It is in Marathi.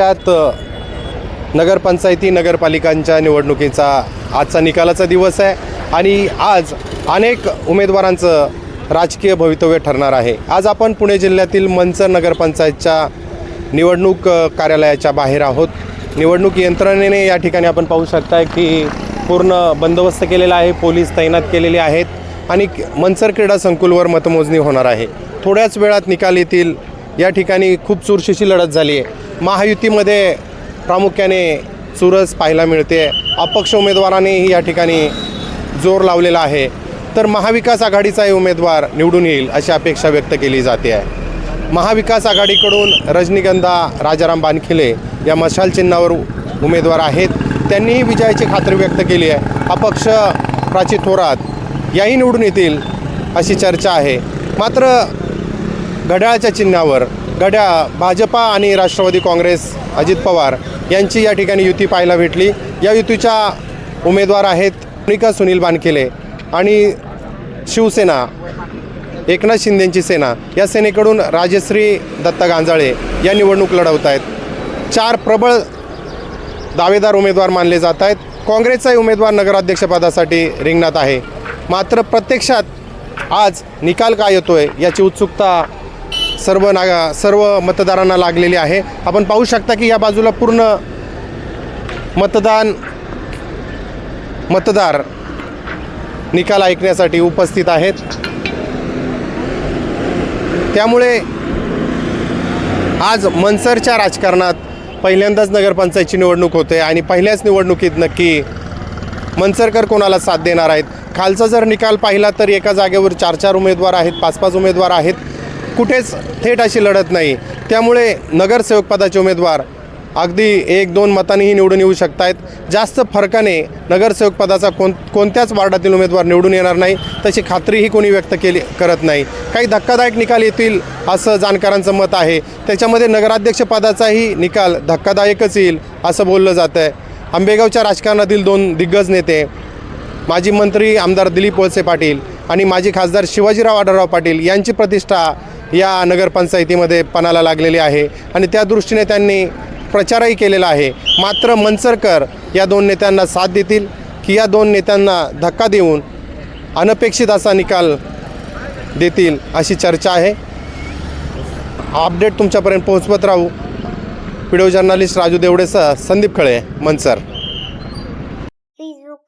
त्यात नगरपंचायती नगरपालिकांच्या निवडणुकीचा आजचा निकालाचा दिवस आहे आणि आज अनेक उमेदवारांचं राजकीय भवितव्य ठरणार आहे. आज आपण पुणे जिल्ह्यातील मंचर नगरपंचायतच्या निवडणूक कार्यालयाच्या बाहेर आहोत. निवडणूक यंत्रणेने या ठिकाणी आपण पाहू शकता की पूर्ण बंदोबस्त केलेला आहे पोलीस तैनात केलेले आहेत आणि मंचर क्रीडा संकुलवर मतमोजणी होणार आहे. थोड्याच वेळात निकाल येतील. या ठिकाणी खूप चुरशीची लढत झाली आहे. महायुतीमध्ये प्रामुख्याने चुरस पाहायला मिळते. अपक्ष उमेदवारानेही या ठिकाणी जोर लावलेला आहे. तर महाविकास आघाडीचाही उमेदवार निवडून येईल अशी अपेक्षा व्यक्त केली जाते आहे. महाविकास आघाडीकडून रजनीगंधा राजाराम बानखिले या मशाल चिन्हावर उमेदवार आहेत. त्यांनीही विजयाची खात्री व्यक्त केली आहे. अपक्ष प्राची थोरात याही निवडून येतील अशी चर्चा आहे. मात्र घड्याळाच्या चिन्हावर गड्या भाजपा आणि राष्ट्रवादी काँग्रेस अजित पवार यांची या ठिकाणी युती पाहायला भेटली. या युतीच्या उमेदवार आहेत मोनिका सुनील बानकेले आणि शिवसेना एकनाथ शिंदेंची सेना. या सेनेकडून राजश्री दत्ता गांजाळे या निवडणूक लढवत आहेत चार प्रबळ दावेदार उमेदवार मानले जात आहेत काँग्रेसचाही उमेदवार नगराध्यक्षपदासाठी रिंगणात आहे. मात्र प्रत्यक्षात आज निकाल काय येतोय याची उत्सुकता सर्व नागा सर्व मतदारांना लागलेली आहे. आपण पाहू शकता की या बाजूला पूर्ण मतदान मतदार निकाल ऐकण्यासाठी उपस्थित आहेत. त्यामुळे आज मनसरच्या राजकारणात पहिल्यांदाच नगरपंचायतची निवडणूक होते आणि पहिल्याच निवडणुकीत नक्की मनसरकर कोणाला साथ देणार आहेत? खालचा जर निकाल पाहिला तर एका जागेवर चार चार उमेदवार आहेत पाच पाच उमेदवार आहेत. कुठेच थेट अशी लढत नाही. त्यामुळे नगरसेवक पदाचे उमेदवार अगदी एक दोन मतांनीही निवडून येऊ शकत आहेत जास्त फरकाने नगरसेवक पदाचा कोण कोणत्याच वार्डातील उमेदवार निवडून येणार नाही तशी खात्रीही कोणी व्यक्त केली करत नाही. काही धक्कादायक निकाल येतील असं जाणकारांचं मत आहे. त्याच्यामध्ये नगराध्यक्षपदाचाही निकाल धक्कादायकच येईल असं बोललं जातं आहे आंबेगावच्या राजकारणातील दोन दिग्गज नेते माजी मंत्री आमदार दिलीप वळसे पाटील आणि माजी खासदार शिवाजीराव आढळराव पाटील यांची प्रतिष्ठा या नगरपंचायतीमध्ये पणाला लागलेली आहे आणि त्या दृष्टीने त्यांनी प्रचारही केलेला आहे. मात्र मनसरकर या दोन नेत्यांना साथ देतील की या दोन नेत्यांना धक्का देऊन अनपेक्षित असा निकाल देतील अशी चर्चा आहे. अपडेट तुमच्यापर्यंत पोहोचवत राहू. व्हिडिओ जर्नलिस्ट राजू देवडेसह संदीप खळे मनसर.